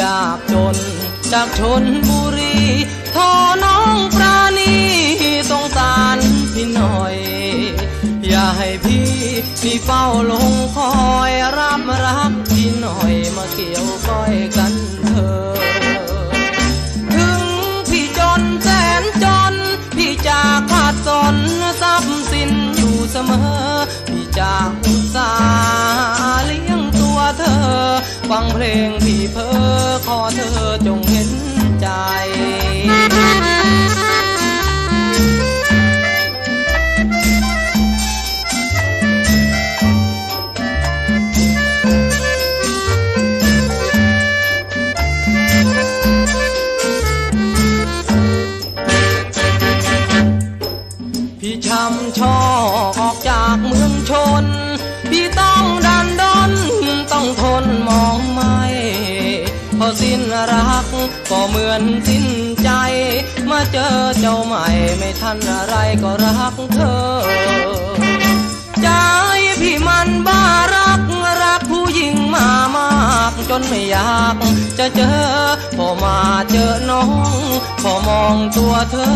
ยากจนจากชนบุรีทอน้องปราณีสงสารพี่หน่อย อย่าให้พี่พี่เฝ้าลงคอยรับรักพี่หน่อยมาเกี่ยวก้อยกันเถอะถึงพี่จนแสนจน พี่จะขาดสนทรัพย์สินอยู่เสมอ พี่จะ ฟังเพลงพี่เพ้อขอเธอจงเห็นใจพี่ช้ำชอกอ สิ้นรัก ก็เหมือนสิ้นใจ มาเจอเจ้าใหม่ไม่ทันอะไรก็รักเธอ ใจพี่มันบ้ารักรักผู้หญิงมามาก จนไม่อยากจะเจอ พอมาเจอน้อง พอมองตัวเธอ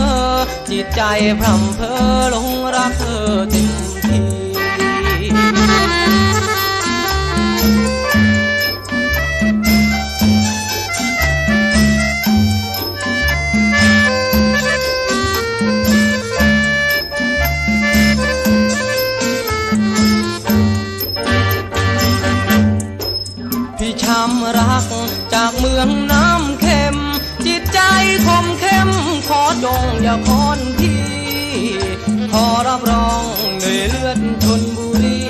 จิตใจพร่ำเพอหลงรักเธอเต็มที ช้ำรัก จากเมืองน้ำเค็ม จิตใจคมเข้ม ขอจงอย่าคอนพี่ขอรับรองด้วยเลือดชนบุรี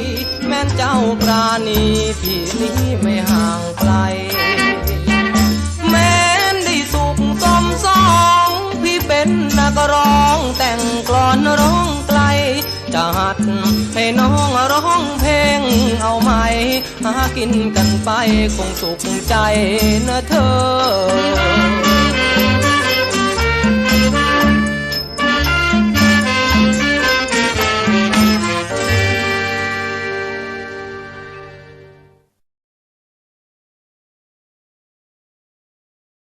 แม่นเจ้าปราณีพี่นี้ไม่ห่างไกล แม้นได้สุขสมสองพี่เป็นนักร้องแต่งกลอนร้องไกลจะหัดให้น้องร้องเพลง หากินกันไปคงสุขใจนะเธอ